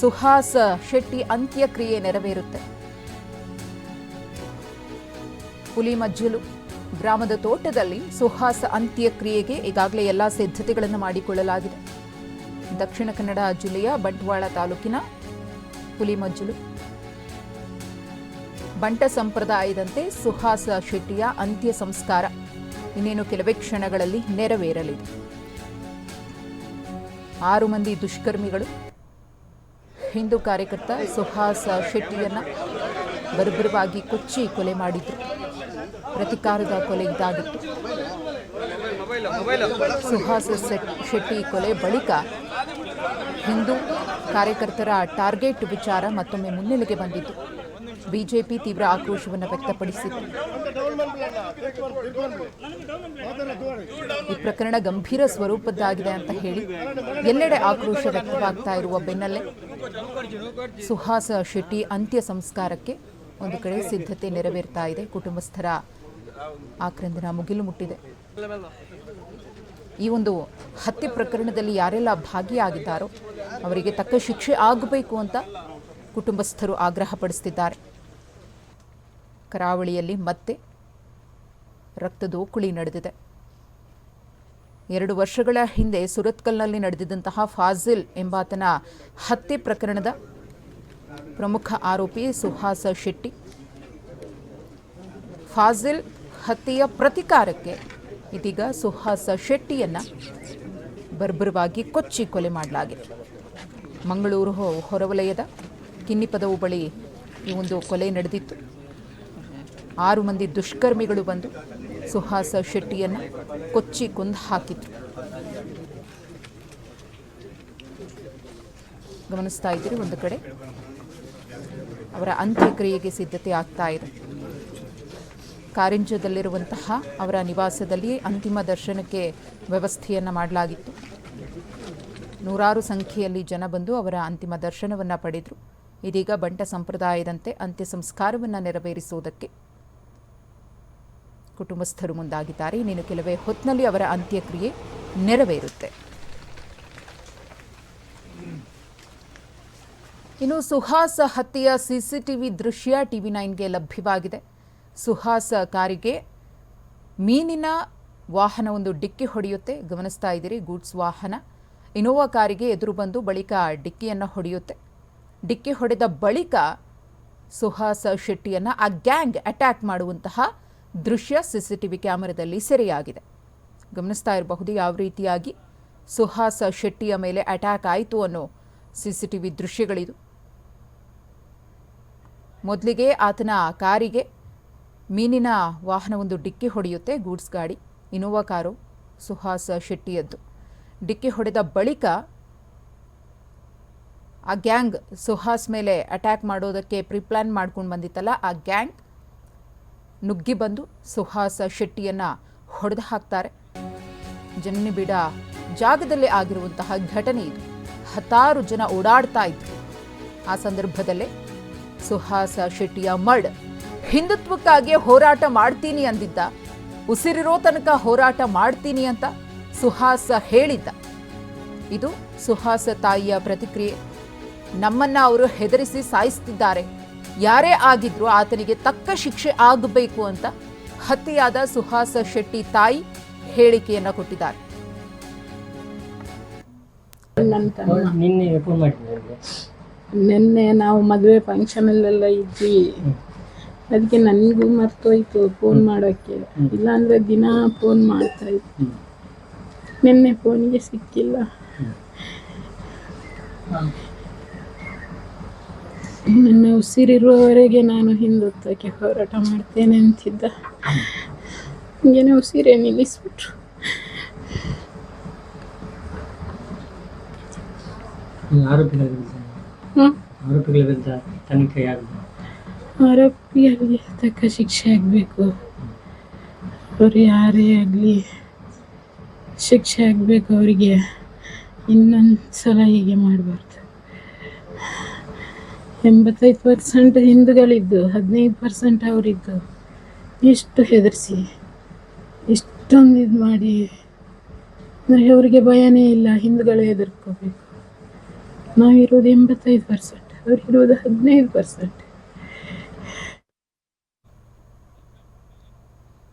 ಸುಹಾಸ್ ಶೆಟ್ಟಿ ಅಂತ್ಯಕ್ರಿಯೆ ನೆರವೇರುತ್ತೆ. ಹುಲಿಮಜ್ಜಲು ಗ್ರಾಮದ ತೋಟದಲ್ಲಿ ಸುಹಾಸ ಅಂತ್ಯಕ್ರಿಯೆಗೆ ಈಗಾಗಲೇ ಎಲ್ಲ ಸಿದ್ಧತೆಗಳನ್ನು ಮಾಡಿಕೊಳ್ಳಲಾಗಿದೆ. ದಕ್ಷಿಣ ಕನ್ನಡ ಜಿಲ್ಲೆಯ ಬಂಟ್ವಾಳ ತಾಲೂಕಿನ ಹುಲಿಮಜ್ಜಲು. ಬಂಟ ಸಂಪ್ರದಾಯದಂತೆ ಸುಹಾಸ ಶೆಟ್ಟಿಯ ಅಂತ್ಯ ಸಂಸ್ಕಾರ ಇನ್ನೇನು ಕೆಲವೇ ಕ್ಷಣಗಳಲ್ಲಿ ನೆರವೇರಲಿದೆ. ಆರು ಮಂದಿ ದುಷ್ಕರ್ಮಿಗಳು ಹಿಂದೂ ಕಾರ್ಯಕರ್ತ ಸುಹಾಸ ಶೆಟ್ಟಿಯನ್ನು ಬರಬರವಾಗಿ ಕೊಚ್ಚಿ ಕೊಲೆ ಮಾಡಿದ್ರು. ಪ್ರತಿಕಾರದ ಕೊಲೆ ಇದಾಗಿತ್ತು. ಸುಹಾಸ ಶೆಟ್ಟಿ ಕೊಲೆ ಬಳಿಕ ಹಿಂದೂ ಕಾರ್ಯಕರ್ತರ ಟಾರ್ಗೆಟ್ ವಿಚಾರ ಮತ್ತೊಮ್ಮೆ ಮುನ್ನೆಲೆಗೆ ಬಂದಿದ್ದು ಬಿಜೆಪಿ ತೀವ್ರ ಆಕ್ರೋಶವನ್ನು ವ್ಯಕ್ತಪಡಿಸಿದೆ. ಈ ಪ್ರಕರಣ ಗಂಭೀರ ಸ್ವರೂಪದ್ದಾಗಿದೆ ಅಂತ ಹೇಳಿ ಎಲ್ಲೆಡೆ ಆಕ್ರೋಶ ವ್ಯಕ್ತವಾಗ್ತಾ ಇರುವ ಬೆನ್ನಲ್ಲೇ ಸುಹಾಸ ಶೆಟ್ಟಿ ಅಂತ್ಯ ಸಂಸ್ಕಾರಕ್ಕೆ ಒಂದು ಕಡೆ ಸಿದ್ಧತೆ ನೆರವೇರ್ತಾ ಇದೆ. ಕುಟುಂಬಸ್ಥರ ಆಕ್ರಂದನ ಮುಗಿಲು ಮುಟ್ಟಿದೆ. ಈ ಒಂದು ಹತ್ಯೆ ಪ್ರಕರಣದಲ್ಲಿ ಯಾರೆಲ್ಲ ಭಾಗಿಯಾಗಿದ್ದಾರೋ ಅವರಿಗೆ ತಕ್ಕ ಶಿಕ್ಷೆ ಆಗಬೇಕು ಅಂತ ಕುಟುಂಬಸ್ಥರು ಆಗ್ರಹಪಡಿಸುತ್ತಿದ್ದಾರೆ. ಕರಾವಳಿಯಲ್ಲಿ ಮತ್ತೆ ರಕ್ತದೋಕುಳಿ ನಡೆದಿದೆ. ಎರಡು ವರ್ಷಗಳ ಹಿಂದೆ ಸುರತ್ಕಲ್ನಲ್ಲಿ ನಡೆದಿದ್ದಂತಹ ಫಾಜಿಲ್ ಎಂಬಾತನ ಹತ್ಯೆ ಪ್ರಕರಣದ ಪ್ರಮುಖ ಆರೋಪಿ ಸುಹಾಸ ಶೆಟ್ಟಿ, ಫಾಜಿಲ್ ಹತ್ಯೆಯ ಪ್ರತಿಕಾರಕ್ಕೆ ಇದೀಗ ಸುಹಾಸ ಶೆಟ್ಟಿಯನ್ನು ಬರ್ಬರವಾಗಿ ಕೊಚ್ಚಿ ಕೊಲೆ ಮಾಡಲಾಗಿದೆ. ಮಂಗಳೂರು ಹೊರವಲಯದ ಕಿನ್ನಿಪದವು ಬಳಿ ಈ ಒಂದು ಕೊಲೆ ನಡೆದಿತ್ತು. ಆರು ಮಂದಿ ದುಷ್ಕರ್ಮಿಗಳು ಬಂದು ಸುಹಾಸ ಶೆಟ್ಟಿಯನ್ನು ಕೊಚ್ಚಿ ಕೊಂದು ಹಾಕಿದ್ರು. ಗಮನಿಸ್ತಾ ಇದ್ದೀರಿ ಒಂದು ಕಡೆ. ಅವರ ಅಂತ್ಯಕ್ರಿಯೆಗೆ ಸಿದ್ಧತೆ ಆಗ್ತಾ ಇದೆ. ಕಾರಿಂಜದಲ್ಲಿರುವಂತಹ ಅವರ ನಿವಾಸದಲ್ಲಿ ಅಂತಿಮ ದರ್ಶನಕ್ಕೆ ವ್ಯವಸ್ಥೆಯನ್ನು ಮಾಡಲಾಗಿತ್ತು. ನೂರಾರು ಸಂಖ್ಯೆಯಲ್ಲಿ ಜನ ಬಂದು ಅವರ ಅಂತಿಮ ದರ್ಶನವನ್ನು ಪಡೆದರು. ಇದೀಗ ಬಂಟ ಸಂಪ್ರದಾಯದಂತೆ ಅಂತ್ಯ ಸಂಸ್ಕಾರವನ್ನು ನೆರವೇರಿಸುವುದಕ್ಕೆ ಕುಟುಂಬಸ್ಥರು ಮುಂದಾಗಿದ್ದಾರೆ. ಇನ್ನೇನು ಕೆಲವೇ ಹೊತ್ತಿನಲ್ಲಿ ಅವರ ಅಂತ್ಯಕ್ರಿಯೆ ನೆರವೇರುತ್ತೆ. ಇನ್ನು ಸುಹಾಸ ಹತ್ಯೆಯ ಸಿಸಿಟಿವಿ ದೃಶ್ಯ ಟಿವಿ ನೈನ್ಗೆ ಲಭ್ಯವಾಗಿದೆ. ಸುಹಾಸ ಕಾರಿಗೆ ಮೀನಿನ ವಾಹನ ಒಂದು ಡಿಕ್ಕಿ ಹೊಡೆಯುತ್ತೆ. ಗಮನಿಸ್ತಾ ಇದ್ದೀರಿ, ಗೂಡ್ಸ್ ವಾಹನ. ಇನೋವಾ ಕಾರಿಗೆ ಎದುರು ಬಂದು ಬಳಿಕ ಡಿಕ್ಕಿಯನ್ನು ಹೊಡೆಯುತ್ತೆ. ಡಿಕ್ಕಿ ಹೊಡೆದ ಬಳಿಕ ಸುಹಾಸ ಶೆಟ್ಟಿಯನ್ನು ಆ ಗ್ಯಾಂಗ್ ಅಟ್ಯಾಕ್ ಮಾಡುವಂತಹ ದೃಶ್ಯ ಸಿಸಿ ಟಿ ವಿ ಕ್ಯಾಮರಾದಲ್ಲಿ ಸೆರೆಯಾಗಿದೆ. ಗಮನಿಸ್ತಾ ಇರಬಹುದು ಯಾವ ರೀತಿಯಾಗಿ ಸುಹಾಸ ಶೆಟ್ಟಿಯ ಮೇಲೆ ಅಟ್ಯಾಕ್ ಆಯಿತು ಅನ್ನೋ ಸಿಸಿ ಟಿ ವಿ ದೃಶ್ಯಗಳಿದು. ಮೊದಲಿಗೆ ಆತನ ಕಾರಿಗೆ ಮೀನಿನ ವಾಹನವೊಂದು ಡಿಕ್ಕಿ ಹೊಡೆಯುತ್ತೆ ಗೂಡ್ಸ್ ಗಾಡಿ, ಇನೋವಾ ಕಾರು ಸುಹಾಸ ಶೆಟ್ಟಿಯದ್ದು. ಡಿಕ್ಕಿ ಹೊಡೆದ ಬಳಿಕ ಆ ಗ್ಯಾಂಗ್ ಸುಹಾಸ್ ಮೇಲೆ ಅಟ್ಯಾಕ್ ಮಾಡೋದಕ್ಕೆ ಪ್ರಿಪ್ಲಾನ್ ಮಾಡ್ಕೊಂಡು ಬಂದಿತ್ತಲ್ಲ, ಆ ಗ್ಯಾಂಗ್ ನುಗ್ಗಿ ಬಂದು ಸುಹಾಸ ಶೆಟ್ಟಿಯನ್ನು ಹೊಡೆದು ಹಾಕ್ತಾರೆ. ಜನನಿಬಿಡ ಜಾಗದಲ್ಲೇ ಆಗಿರುವಂತಹ ಘಟನೆ ಇದು. ಹತ್ತಾರು ಜನ ಓಡಾಡ್ತಾ ಇದ್ರು. ಆ ಸಂದರ್ಭದಲ್ಲೇ ಸುಹಾಸ ಶೆಟ್ಟಿಯ ಮಡ್ ಹಿಂದುತ್ವಕ್ಕಾಗಿ ಹೋರಾಟ ಮಾಡ್ತೀನಿ ಅಂದಿದ್ದ. ಉಸಿರಿರೋ ತನಕ ಹೋರಾಟ ಮಾಡ್ತೀನಿ ಅಂತ ಸುಹಾಸ ಹೇಳಿದ್ದ. ಇದು ಸುಹಾಸ ತಾಯಿಯ ಪ್ರತಿಕ್ರಿಯೆ. ನಮ್ಮನ್ನ ಅವರು ಹೆದರಿಸಿ ಸಾಯಿಸ್ತಿದ್ದಾರೆ. ಯಾರೇ ಆಗಿದ್ರು ಆತನಿಗೆ ತಕ್ಕ ಶಿಕ್ಷೆ ಆಗಬೇಕು ಅಂತ ಹತ್ಯೆಯಾದ ಸುಹಾಸ ಶೆಟ್ಟಿ ತಾಯಿ ಹೇಳಿಕೆಯನ್ನ ಕೊಟ್ಟಿದ್ದಾರೆ. ನನ್ನ ನಾವು ಮದುವೆ ಫಂಕ್ಷನಲ್ಲೆಲ್ಲ ಇದ್ವಿ. ಅದಕ್ಕೆ ನನಗೂ ಮರ್ತೋಯ್ತು ಫೋನ್ ಮಾಡೋಕ್ಕೆ. ಇಲ್ಲಾಂದ್ರೆ ದಿನ ಫೋನ್ ಮಾಡ್ತಾ ಇತ್ತು ನಿನ್ನೆ ಫೋನಿಗೆ ಸಿಕ್ಕಿಲ್ಲ. ನನ್ನ ಉಸಿರಿರುವವರೆಗೆ ನಾನು ಹಿಂದುತ್ವಕ್ಕೆ ಹೋರಾಟ ಮಾಡ್ತೇನೆ ಅಂತಿದ್ದ. ಹಿಂಗೇನೆ ಉಸಿರೇ ನಿಲ್ಲಿಸ್ಬಿಟ್ರು. ಆರೋಪಿಗಳ ವಿರುದ್ಧ? ತನಿಖೆ ಆಗಿದೆ ಆರೋಪಿಗಳಿಗೆ ತಕ್ಕ ಶಿಕ್ಷೆ ಆಗಬೇಕು. ಅವ್ರು ಯಾರೇ ಆಗಲಿ ಶಿಕ್ಷೆ ಆಗಬೇಕು ಅವರಿಗೆ. ಇನ್ನೊಂದು ಸಲ ಹೀಗೆ ಮಾಡಬಾರ್ದು. ಎಂಬತ್ತೈದು ಪರ್ಸೆಂಟ್ ಹಿಂದೂಗಳಿದ್ದು, ಹದಿನೈದು ಪರ್ಸೆಂಟ್ ಅವರಿದ್ದು. ಇಷ್ಟು ಹೆದರಿಸಿ ಇಷ್ಟೊಂದು ಇದು ಮಾಡಿ. ಅಂದರೆ ಅವರಿಗೆ ಭಯನೇ ಇಲ್ಲ, ಹಿಂದೂಗಳು ಹೆದರ್ಕೋಬೇಕು. ನಾವಿರೋದು ಎಂಬತ್ತೈದು ಪರ್ಸೆಂಟ್ ಅವ್ರಿಗಿರೋದು ಹದಿನೈದು ಪರ್ಸೆಂಟ್